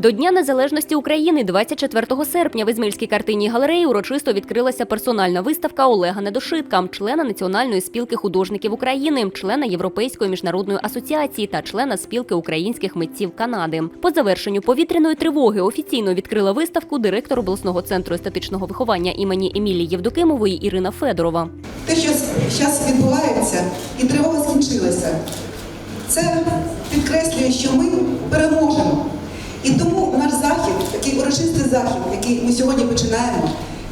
До Дня Незалежності України 24 серпня в Ізмельській картинній галереї урочисто відкрилася персональна виставка Олега Недошитка, члена Національної спілки художників України, члена Європейської міжнародної асоціації та члена спілки українських митців Канади. По завершенню повітряної тривоги офіційно відкрила виставку директор обласного центру естетичного виховання імені Емілії Євдокимової Ірина Федорова. Те, що зараз відбувається, і тривога скінчилася, це підкреслює, що ми переможемо. І тому наш захід, такий урочистий захід, який ми сьогодні починаємо,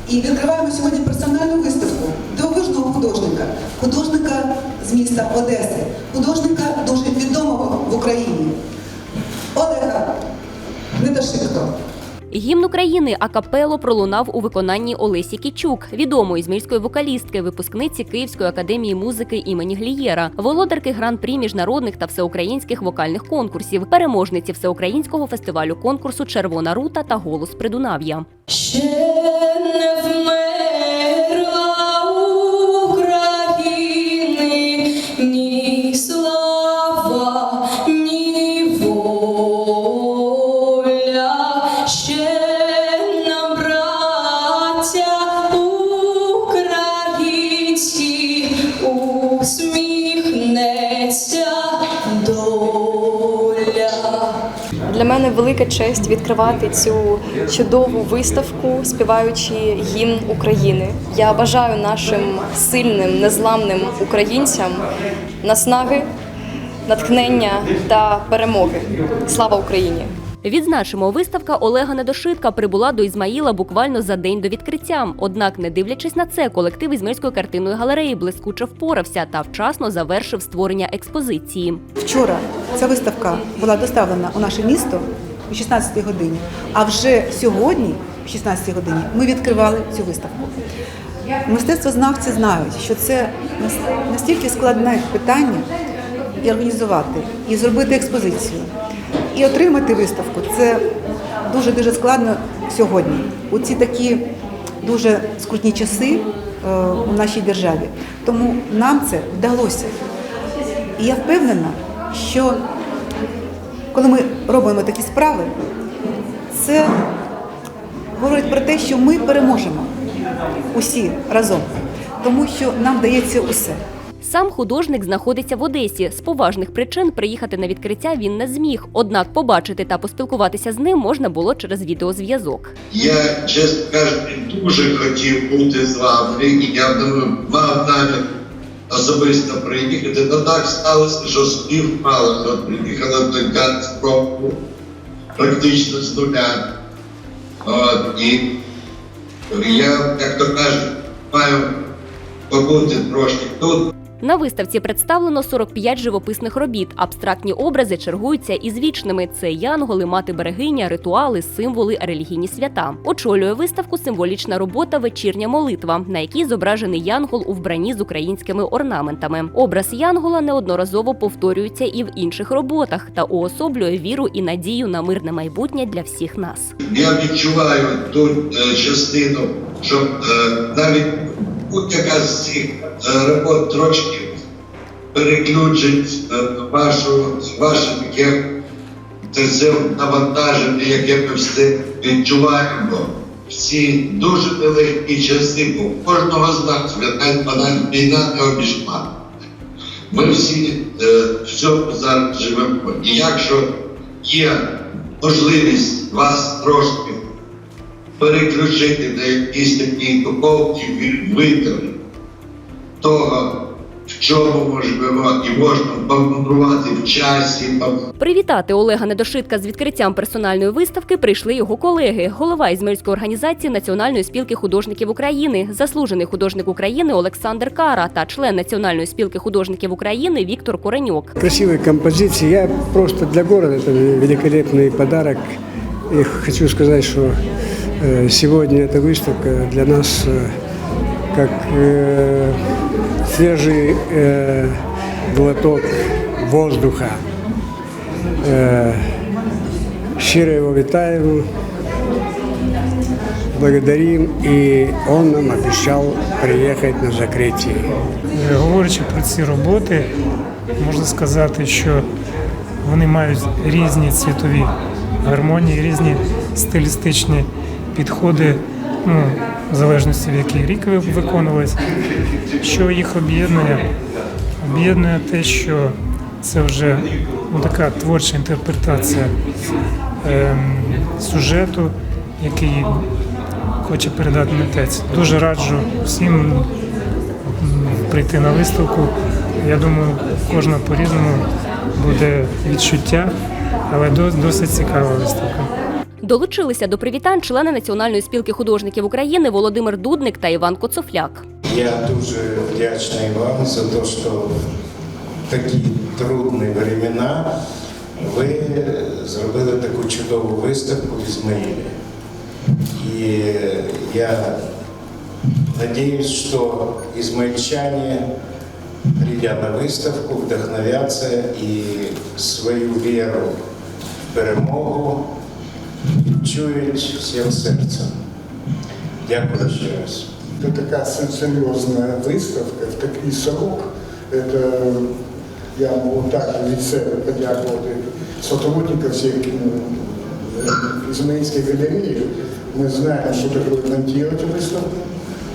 і відкриваємо сьогодні персональну виставку дивовижного художника, художника з міста Одеси, художника дуже відомого в Україні, Олега Недошитко. Гімн України акапело пролунав у виконанні Олесі Кічук, відомої ізмільської вокалістки, випускниці Київської академії музики імені Глієра, володарки гран-прі міжнародних та всеукраїнських вокальних конкурсів, переможниці всеукраїнського фестивалю конкурсу Червона рута та голос Придунав'я. Ще не доля. Для мене велика честь відкривати цю чудову виставку, співаючи гімн України. Я бажаю нашим сильним, незламним українцям наснаги, натхнення та перемоги. Слава Україні! Відзначимо, виставка Олега Недошитка прибула до Ізмаїла буквально за день до відкриття. Однак, не дивлячись на це, колектив Ізмельської картинної галереї блискуче впорався та вчасно завершив створення експозиції. Вчора ця виставка була доставлена у наше місто о 16 годині, а вже сьогодні, о 16 годині, ми відкривали цю виставку. Мистецтвознавці знають, що це настільки складне питання і організувати, і зробити експозицію, і отримати виставку. Це дуже дуже складно сьогодні. У ці такі дуже скрутні часи е, у нашій державі. Тому нам це вдалося. І я впевнена, що коли ми робимо такі справи, це говорить про те, що ми переможемо усі разом, тому що нам дається усе. Сам художник знаходиться в Одесі. З поважних причин приїхати на відкриття він не зміг. Однак побачити та поспілкуватися з ним можна було через відеозв'язок. Я, чесно кажучи, дуже хотів бути з вами, я думаю, мав намір особисто приїхати. Ну так сталося, що співпало, приїхала донька з практично з нуля. От, і я, як то кажуть, маю побути трошки тут. На виставці представлено 45 живописних робіт. Абстрактні образи чергуються із вічними: це янголи, мати берегиня, ритуали, символи, релігійні свята. Очолює виставку символічна робота Вечірня молитва, на якій зображений янгол у вбранні з українськими орнаментами. Образ янгола неодноразово повторюється і в інших роботах та уособлює віру і надію на мирне майбутнє для всіх нас. Я відчуваю ту е, частину, що е, навіть будь-яка з цих е, робот трошки переключить е, вашу, ваше таке навантаження, яке ми все відчуваємо. Всі дуже великі часи, бо кожного з нас війна не обійшла. Ми всі е, в цьому зараз живемо. І якщо є можливість вас трошки переключити на якісь такі духовні витри того, в чому ми живемо, і можна помандрувати в часі, пом- Привітати Олега Недошитка з відкриттям персональної виставки прийшли його колеги, голова Ізмельської організації Національної спілки художників України, заслужений художник України Олександр Кара та член Національної спілки художників України Віктор Кореньок. Красивые композиции. Я просто для города это великолепный подарок. И хочу сказать, что э, сегодня эта выставка для нас э, как э, свежий э, глоток воздуха. Э, щиро его витаем, благодарим, и он нам обещал приехать на закрытие. Е, Говорячи про ці роботи, можна сказати, що вони мають різні цвітові гармонії, різні стилістичні підходи, ну, в залежності в який рік ви- виконувались. Що їх об'єднує? Об'єднує те, що це вже ну, така творча інтерпретація ем, сюжету, який хоче передати митець. Дуже раджу всім прийти на виставку. Я думаю, кожна по-різному буде відчуття, але досить цікава виставка. Долучилися до привітань члени Національної спілки художників України Володимир Дудник та Іван Коцофляк. Я дуже вдячний вам за те, що в такі трудні времена ви зробили таку чудову виставку в Ізмаїлі. І я надеюсь, что измаильчане, придя на выставку, вдохновятся и свою веру в перемогу чують всім серцем. Дякую ще раз. Это такая се- серьезная выставка в такий срок. Это я могу также в лице подякувати сотрудников всех э, Измаильской галереи. Мы знаем, что такое монтировать выставку,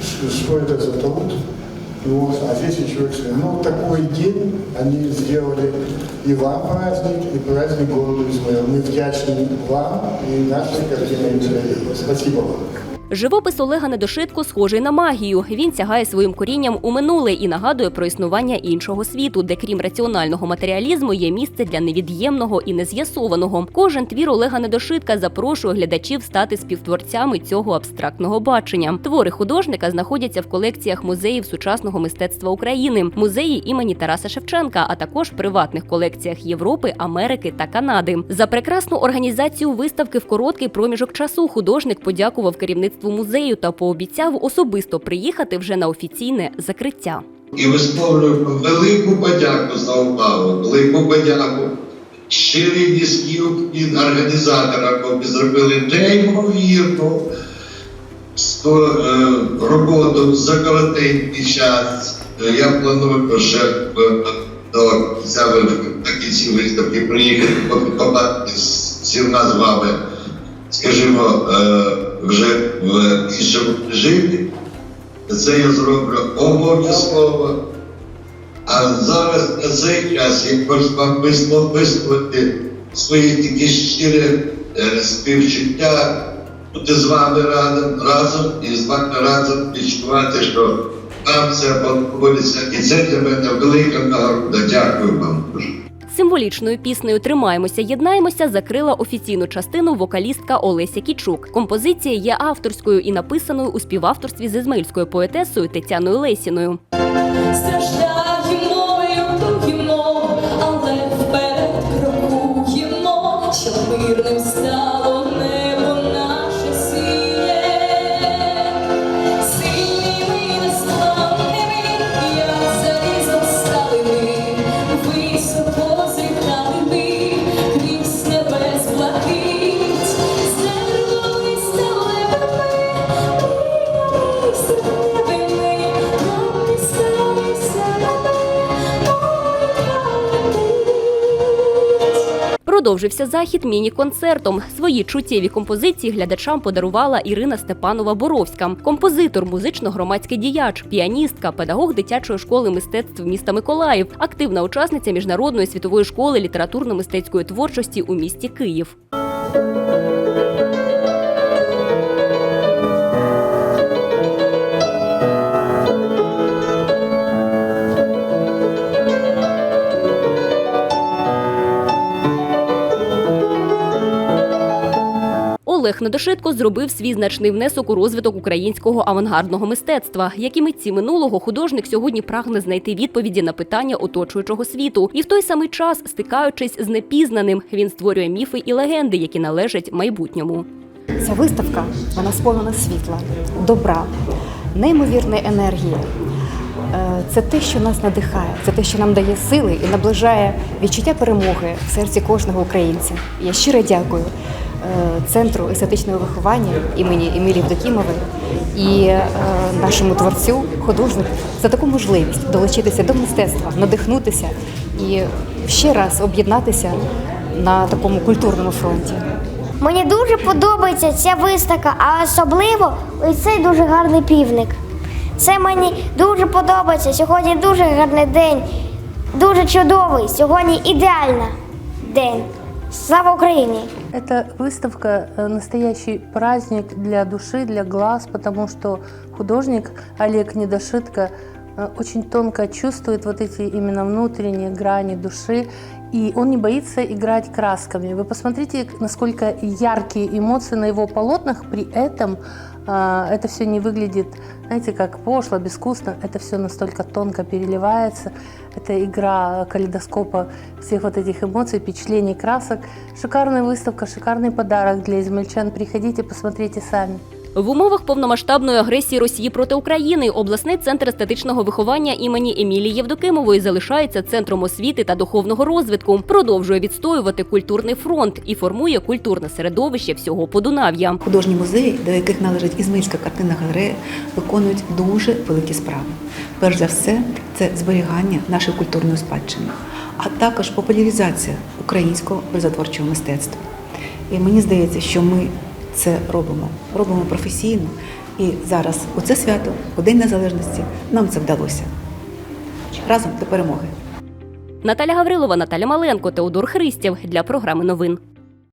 что- что это за труд. Вот, а здесь еще экстрим. Ну, такой день они сделали и вам праздник, и праздник городу Измаил. Мы вдячны вам и нашей картине Измаила. Спасибо вам. Живопис Олега Недошитко схожий на магію. Він сягає своїм корінням у минуле і нагадує про існування іншого світу, де крім раціонального матеріалізму є місце для невід'ємного і нез'ясованого. Кожен твір Олега Недошитка запрошує глядачів стати співтворцями цього абстрактного бачення. Твори художника знаходяться в колекціях музеїв сучасного мистецтва України, музеї імені Тараса Шевченка, а також приватних колекціях Європи, Америки та Канади. За прекрасну організацію виставки в короткий проміжок часу художник подякував керівництву музею та пообіцяв особисто приїхати вже на офіційне закриття. І висловлюю велику подяку за увагу, велику подяку. Щирий низький уклін організаторам, бо зробили неймовірну е, роботу за коротенький час. Е, Я планую вже е, до кінця виставки приїхати побачити всіма з вами, скажімо, е, вже в іншому режимі. Це я зроблю обов'язково. А зараз на цей час я хочу вам вислов- висловити свої такі щирі е, співчуття, бути з вами разом, разом і з вами разом відчувати, що вам це подобається. І це для мене велика нагорода. Дякую вам дуже. Символічною піснею Тримаємося, єднаємося закрила офіційну частину вокалістка Олеся Кічук. Композиція є авторською і написаною у співавторстві з ізмаїльською поетесою Тетяною Лесіною. Продовжився захід міні-концертом. Свої чуттєві композиції глядачам подарувала Ірина Степанова Боровська, композитор, музично-громадський діяч, піаністка, педагог дитячої школи мистецтв міста Миколаїв, активна учасниця міжнародної світової школи літературно-мистецької творчості у місті Київ. Олег Недошитко зробив свій значний внесок у розвиток українського авангардного мистецтва. Як і митці минулого, художник сьогодні прагне знайти відповіді на питання оточуючого світу. І в той самий час, стикаючись з непізнаним, він створює міфи і легенди, які належать майбутньому. Ця виставка вона сповнена світла, добра, неймовірної енергії. Е, Це те, що нас надихає, це те, що нам дає сили і наближає відчуття перемоги в серці кожного українця. Я щиро дякую центру естетичного виховання імені Емілії Вдокімової і е, нашому творцю, художнику за таку можливість долучитися до мистецтва, надихнутися і ще раз об'єднатися на такому культурному фронті. Мені дуже подобається ця виставка, а особливо цей дуже гарний півник. Це мені дуже подобається. Сьогодні дуже гарний день, дуже чудовий. Сьогодні ідеальний день. Слава Україні! Эта выставка э, настоящий праздник для души, для глаз, потому что художник Олег Недошитко э, очень тонко чувствует вот эти именно внутренние грани души, и он не боится играть красками. Вы посмотрите, насколько яркие эмоции на его полотнах, при этом а, это все не выглядит, знаете, как пошло, безвкусно, это все настолько тонко переливается, это игра калейдоскопа всех вот этих эмоций, впечатлений, красок. Шикарная выставка, шикарный подарок для измельчан. Приходите, посмотрите сами. В умовах повномасштабної агресії Росії проти України обласний центр естетичного виховання імені Емілії Євдокимової залишається центром освіти та духовного розвитку, продовжує відстоювати культурний фронт і формує культурне середовище всього Подунав'я. Художні музеї, до яких належить Ізмаїльська картинна галерея, виконують дуже великі справи. Перш за все, це зберігання нашої культурної спадщини, а також популяризація українського образотворчого мистецтва. І мені здається, що ми це робимо, робимо професійно. І зараз у це свято, у День Незалежності, нам це вдалося. Разом до перемоги. Наталя Гаврилова, Наталя Маленко, Теодор Христів для програми новин.